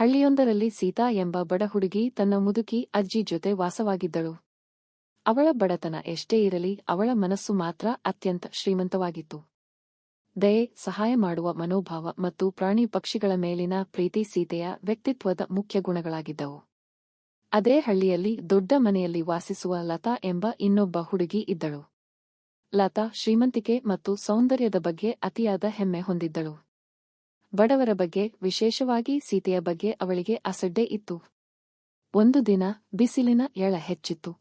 ಹಳ್ಳಿಯೊಂದರಲ್ಲಿ ಸೀತಾ ಎಂಬ ಬಡ ಹುಡುಗಿ ತನ್ನ ಮುದುಕಿ ಅಜ್ಜಿ ಜೊತೆ ವಾಸವಾಗಿದ್ದಳು. ಅವಳ ಬಡತನ ಎಷ್ಟೇ ಇರಲಿ ಅವಳ ಮನಸ್ಸು ಮಾತ್ರ ಅತ್ಯಂತ ಶ್ರೀಮಂತವಾಗಿತ್ತು. ದಯೆ, ಸಹಾಯ ಮಾಡುವ ಮನೋಭಾವ ಮತ್ತು ಪ್ರಾಣಿ ಪಕ್ಷಿಗಳ ಮೇಲಿನ ಪ್ರೀತಿ ಸೀತೆಯ ವ್ಯಕ್ತಿತ್ವದ ಮುಖ್ಯ ಗುಣಗಳಾಗಿದ್ದವು. ಅದೇ ಹಳ್ಳಿಯಲ್ಲಿ ದೊಡ್ಡ ಮನೆಯಲ್ಲಿ ವಾಸಿಸುವ ಲತಾ ಎಂಬ ಇನ್ನೊಬ್ಬ ಹುಡುಗಿ ಇದ್ದಳು. ಲತಾ ಶ್ರೀಮಂತಿಕೆ ಮತ್ತು ಸೌಂದರ್ಯದ ಬಗ್ಗೆ ಅತಿಯಾದ ಹೆಮ್ಮೆ ಹೊಂದಿದ್ದಳು. ಬಡವರ ಬಗ್ಗೆ, ವಿಶೇಷವಾಗಿ ಸೀತೆಯ ಬಗ್ಗೆ ಅವಳಿಗೆ ಅಸಡ್ಡೆ ಇತ್ತು. ಒಂದು ದಿನ ಬಿಸಿಲಿನ ಎಳ ಹೆಚ್ಚಿತ್ತು.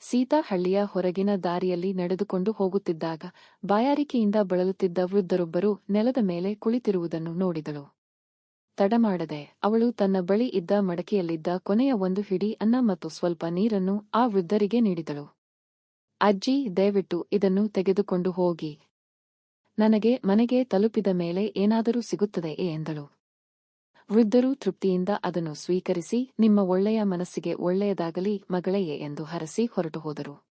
ಸೀತಾ ಹಳ್ಳಿಯ ಹೊರಗಿನ ದಾರಿಯಲ್ಲಿ ನಡೆದುಕೊಂಡು ಹೋಗುತ್ತಿದ್ದಾಗ, ಬಾಯಾರಿಕೆಯಿಂದ ಬಳಲುತ್ತಿದ್ದ ವೃದ್ಧರೊಬ್ಬರು ನೆಲದ ಮೇಲೆ ಕುಳಿತಿರುವುದನ್ನು ನೋಡಿದಳು. ತಡಮಾಡದೆ ಅವಳು ತನ್ನ ಬಳಿ ಇದ್ದ ಮಡಕೆಯಲ್ಲಿದ್ದ ಕೊನೆಯ ಒಂದು ಹಿಡಿ ಅನ್ನ ಮತ್ತು ಸ್ವಲ್ಪ ನೀರನ್ನು ಆ ವೃದ್ಧರಿಗೆ ನೀಡಿದಳು. ಅಜ್ಜಿ, ದಯವಿಟ್ಟು ಇದನ್ನು ತೆಗೆದುಕೊಂಡು ಹೋಗಿ. ನನಗೆ ಮನೆಗೆ ತಲುಪಿದ ಮೇಲೆ ಏನಾದರೂ ಸಿಗುತ್ತದೆಯೇ ಎಂದಳು. ವೃದ್ಧರು ತೃಪ್ತಿಯಿಂದ ಅದನ್ನು ಸ್ವೀಕರಿಸಿ, ನಿಮ್ಮ ಒಳ್ಳೆಯ ಮನಸ್ಸಿಗೆ ಒಳ್ಳೆಯದಾಗಲಿ ಮಗಳೆಯೇ ಎಂದು ಹರಸಿ ಹೊರಟು ಹೋದರು.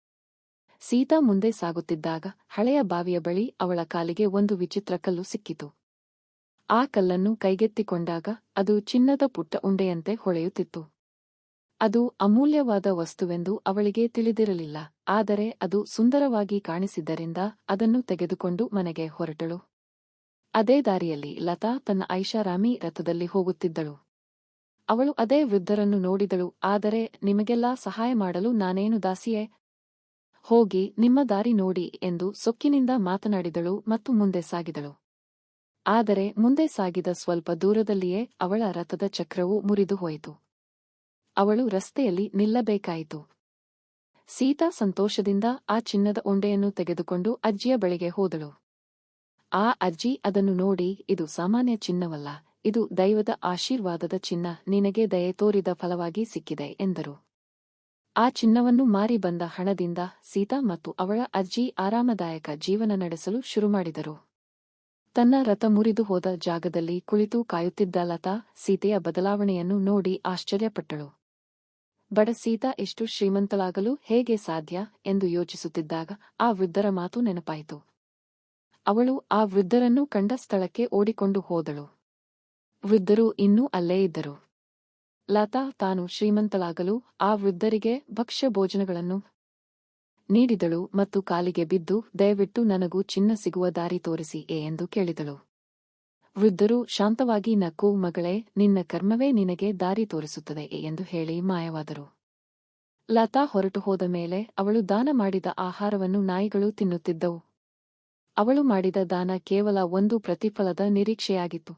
ಸೀತಾ ಮುಂದೆ ಸಾಗುತ್ತಿದ್ದಾಗ ಹಳೆಯ ಬಾವಿಯ ಬಳಿ ಅವಳ ಕಾಲಿಗೆ ಒಂದು ವಿಚಿತ್ರ ಕಲ್ಲು ಸಿಕ್ಕಿತು. ಆ ಕಲ್ಲನ್ನು ಕೈಗೆತ್ತಿಕೊಂಡಾಗ ಅದು ಚಿನ್ನದ ಪುಟ್ಟ ಉಂಡೆಯಂತೆ ಹೊಳೆಯುತ್ತಿತ್ತು. ಅದು ಅಮೂಲ್ಯವಾದ ವಸ್ತುವೆಂದು ಅವಳಿಗೆ ತಿಳಿದಿರಲಿಲ್ಲ, ಆದರೆ ಅದು ಸುಂದರವಾಗಿ ಕಾಣಿಸಿದ್ದರಿಂದ ಅದನ್ನು ತೆಗೆದುಕೊಂಡು ಮನೆಗೆ ಹೊರಟಳು. ಅದೇ ದಾರಿಯಲ್ಲಿ ಲತಾ ತನ್ನ ಐಷಾರಾಮಿ ರಥದಲ್ಲಿ ಹೋಗುತ್ತಿದ್ದಳು. ಅವಳು ಅದೇ ವೃದ್ಧರನ್ನು ನೋಡಿದಳು, ಆದರೆ ನಿಮಗೆಲ್ಲ ಸಹಾಯ ಮಾಡಲು ನಾನೇನು ದಾಸಿಯೇ? ಹೋಗಿ ನಿಮ್ಮ ದಾರಿ ನೋಡಿ ಎಂದು ಸೊಕ್ಕಿನಿಂದ ಮಾತನಾಡಿದಳು ಮತ್ತು ಮುಂದೆ ಸಾಗಿದಳು. ಆದರೆ ಮುಂದೆ ಸಾಗಿದ ಸ್ವಲ್ಪ ದೂರದಲ್ಲಿಯೇ ಅವಳ ರಥದ ಚಕ್ರವು ಮುರಿದು ಹೋಯಿತು. ಅವಳು ರಸ್ತೆಯಲ್ಲಿ ನಿಲ್ಲಬೇಕಾಯಿತು. ಸೀತಾ ಸಂತೋಷದಿಂದ ಆ ಚಿನ್ನದ ಉಂಡೆಯನ್ನು ತೆಗೆದುಕೊಂಡು ಅಜ್ಜಿಯ ಬಳಿಗೆ ಹೋದಳು. ಆ ಅಜ್ಜಿ ಅದನ್ನು ನೋಡಿ, ಇದು ಸಾಮಾನ್ಯ ಚಿನ್ನವಲ್ಲ, ಇದು ದೈವದ ಆಶೀರ್ವಾದದ ಚಿನ್ನ, ನಿನಗೆ ದಯೆ ತೋರಿದ ಫಲವಾಗಿ ಸಿಕ್ಕಿದೆ ಎಂದರು. ಆ ಚಿನ್ನವನ್ನು ಮಾರಿ ಬಂದ ಹಣದಿಂದ ಸೀತಾ ಮತ್ತು ಅವಳ ಅಜ್ಜಿ ಆರಾಮದಾಯಕ ಜೀವನ ನಡೆಸಲು ಶುರುಮಾಡಿದರು ತನ್ನ ರಥ ಮುರಿದು ಹೋದ ಜಾಗದಲ್ಲಿ ಕುಳಿತು ಕಾಯುತ್ತಿದ್ದ ಲತಾ ಸೀತೆಯ ಬದಲಾವಣೆಯನ್ನು ನೋಡಿ ಆಶ್ಚರ್ಯಪಟ್ಟಳು. ಬಡ ಸೀತಾ ಇಷ್ಟು ಶ್ರೀಮಂತಳಾಗಲು ಹೇಗೆ ಸಾಧ್ಯ ಎಂದು ಯೋಚಿಸುತ್ತಿದ್ದಾಗ ಆ ವೃದ್ಧರ ಮಾತು ನೆನಪಾಯಿತು. ಅವಳು ಆ ವೃದ್ಧರನ್ನು ಕಂಡ ಸ್ಥಳಕ್ಕೆ ಓಡಿಕೊಂಡು ಹೋದಳು. ವೃದ್ಧರು ಇನ್ನೂ ಅಲ್ಲೇ ಇದ್ದರು. ಲತಾ ತಾನು ಶ್ರೀಮಂತಳಾಗಲು ಆ ವೃದ್ಧರಿಗೆ ಭಕ್ಷ್ಯ ಭೋಜನಗಳನ್ನು ನೀಡಿದಳು ಮತ್ತು ಕಾಲಿಗೆ ಬಿದ್ದು, ದಯವಿಟ್ಟು ನನಗೂ ಚಿನ್ನ ಸಿಗುವ ದಾರಿ ತೋರಿಸಿ ಎಂದು ಕೇಳಿದಳು. ವೃದ್ಧರು, ಶಾಂತವಾಗಿ ನಕ್ಕು, ಮಗಳೇ, ನಿನ್ನ ಕರ್ಮವೇ ನಿನಗೆ ದಾರಿ ತೋರಿಸುತ್ತದೆ ಎಂದು ಹೇಳಿ ಮಾಯವಾದರು. ಲತಾ ಹೊರಟು ಹೋದ ಮೇಲೆ ಅವಳು ದಾನ ಮಾಡಿದ ಆಹಾರವನ್ನು ನಾಯಿಗಳು ತಿನ್ನುತ್ತಿದ್ದವು. ಅವಳು ಮಾಡಿದ ದಾನ ಕೇವಲ ಒಂದು ಪ್ರತಿಫಲದ ನಿರೀಕ್ಷೆಯಾಗಿತ್ತು.